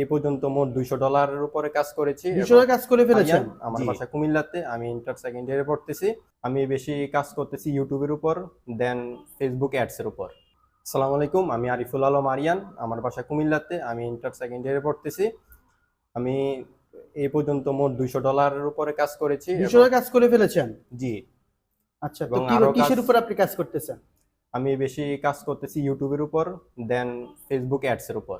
এই পর্যন্ত মোট দুইশো ডলারের উপরে কাজ করেছি দুশো কাজ করে ফেলেছেন? আমার। বাসা কুমিল্লাতে আমি ইন্টার সেকেন্ড ইয়ারে পড়তেছি। আমি বেশি কাজ করতেছি ইউটিউবের উপর দেন ফেসবুক অ্যাডস এর উপর। আসসালামু আলাইকুম আমি আরিফুল আলম আরিয়ান আমার বাসা কুমিল্লাতে আমি ইন্টার সেকেন্ড ইয়ারে পড়তেছি। আমি এই পর্যন্ত মোট দুইশো ডলারের উপরে কাজ করেছি দুশো কাজ করে ফেলেছেন? জি। আচ্ছা তো আরও কিসের উপর আপনি কাজ করতেছেন? আমি বেশি কাজ করতেছি ইউটিউবের উপর দেন ফেসবুক অ্যাডস এর উপর।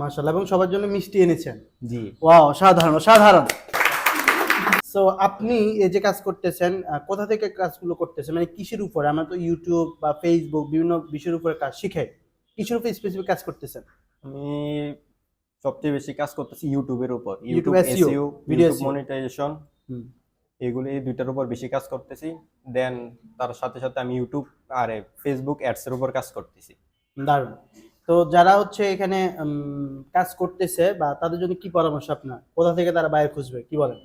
মাশাআল্লাহ এবং সবার জন্য মিষ্টি এনেছেন। জি। ওয়াও সাধারণ সাধারণ সো আপনি এই যে কাজ করতেছেন কোথা থেকে কাজগুলো করতেছেন? মানে কিসের উপর? আমরা তো ইউটিউব বা ফেসবুক বিভিন্ন বিষয়ের উপরে কাজ শিখাই। কিসের উপর স্পেসিফিক কাজ করতেছেন? আমি সবচেয়ে বেশি কাজ করতেছি ইউটিউবের উপর। YouTube SEO SEO monetization. এগুলি এই দুইটার উপর বেশি কাজ করতেছি। দেন তার সাথে সাথে আমি ইউটিউব আর ফেসবুক অ্যাডস এর উপর কাজ করতেছি। দারুণ। তো যারা হচ্ছে এখানে কাজ করতেছে বা তাদের জন্য কি পরামর্শ আপনার? কোথা থেকে তারা বাইরে খুঁজবে? কি বলেন?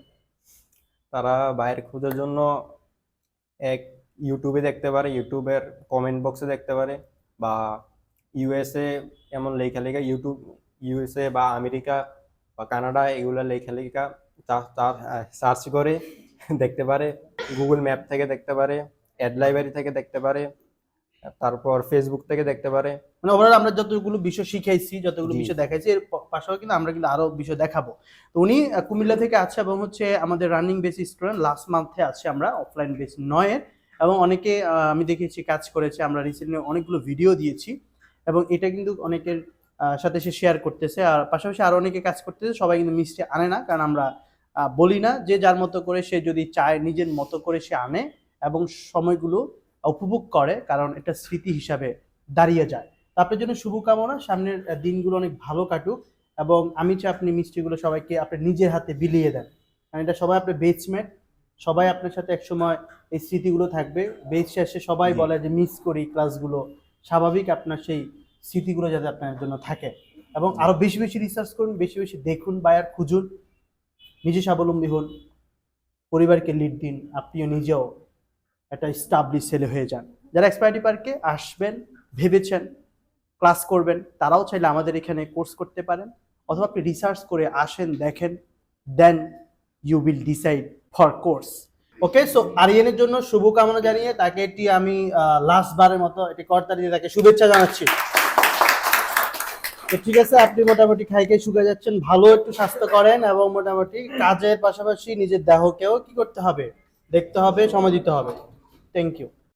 তারা বাইরে খোঁজার জন্য এক ইউটিউবে দেখতে পারে ইউটিউবের কমেন্ট বক্সে দেখতে পারে বা ইউএসএ এমন লেখা লেখা ইউটিউব ইউএসএ বা আমেরিকা বা কানাডা এগুলো লেখা লেখা সার্চ করে দেখতে পারে গুগল ম্যাপ থেকে দেখতে পারে অ্যাড লাইব্রেরি থেকে দেখতে পারে তারপর ফেসবুক থেকে দেখতে পারে। মানে ওভারঅল আমরা যতগুলো বিষয় শিখাইছি যতগুলো বিষয় দেখাইছি এর পাশাপাশি কিন্তু আমরা কিন্তু আরও বিষয় দেখাবো। তো উনি কুমিল্লা থেকে আছে এবং হচ্ছে আমাদের রানিং বেস স্টুডেন্ট লাস্ট মান্থে আছে আমরা অফলাইন বেস নয়ের এবং অনেকে আমি দেখেছি কাজ করেছে আমরা রিসেন্টলি অনেকগুলো ভিডিও দিয়েছি। এবং এটা কিন্তু অনেকের সাথে সে শেয়ার করতেছে। আর পাশাপাশি আরও অনেকে কাজ করতেছে সবাই কিন্তু মিষ্টি আনে না কারণ আমরা বলি না যে যার মতো করে সে যদি চায় নিজের মতো করে সে আনে। এবং সময়গুলো উপভোগ করে কারণ এটা স্মৃতি হিসাবে দাঁড়িয়ে যায়। তো আপনার জন্য শুভকামনা সামনের দিনগুলো অনেক ভালো কাটুক এবং আমি চাই আপনি মিষ্টিগুলো সবাইকে আপনি নিজের হাতে বিলিয়ে দেন। কারণ এটা সবাই আপনার বেচমেট সবাই আপনার সাথে একসময় এই স্মৃতিগুলো থাকবে। বেচ শেষে সবাই বলে যে মিস করি ক্লাসগুলো স্বাভাবিক আপনার সেই স্মৃতিগুলো যাতে আপনার জন্য থাকে। এবং আরও বেশি বেশি রিসার্চ করুন বেশি বেশি দেখুন বায়ার খুঁজুন। নিজে স্বাবলম্বী হন পরিবারকে লিড দিন আপনিও নিজেও একটা স্টাবলিশ ছেলে হয়ে যান। যারা এক্সপায়ারিটি পার্কে আসবেন, ভেবেছেন ক্লাস করবেন, তারাও চাইলে আমাদের এখানে কোর্স করতে পারেন। অথবা আপনি রিসার্চ করে আসেন, দেখেন then you will decide for course okay so আরিয়ানের জন্য শুভকামনা জানিয়ে তাকে এটি আমি লাস্ট বারের মতো এটি কর্তা দিয়ে তাকে শুভেচ্ছা জানাচ্ছি। তো ঠিক আছে, আপনি মোটামুটি খাই খাই শুকে যাচ্ছেন, ভালো একটু স্বাস্থ্য করেন এবং মোটামুটি কাজের পাশাপাশি নিজের দেহকেও কি করতে হবে, দেখতে হবে, সময় দিতে হবে। Thank you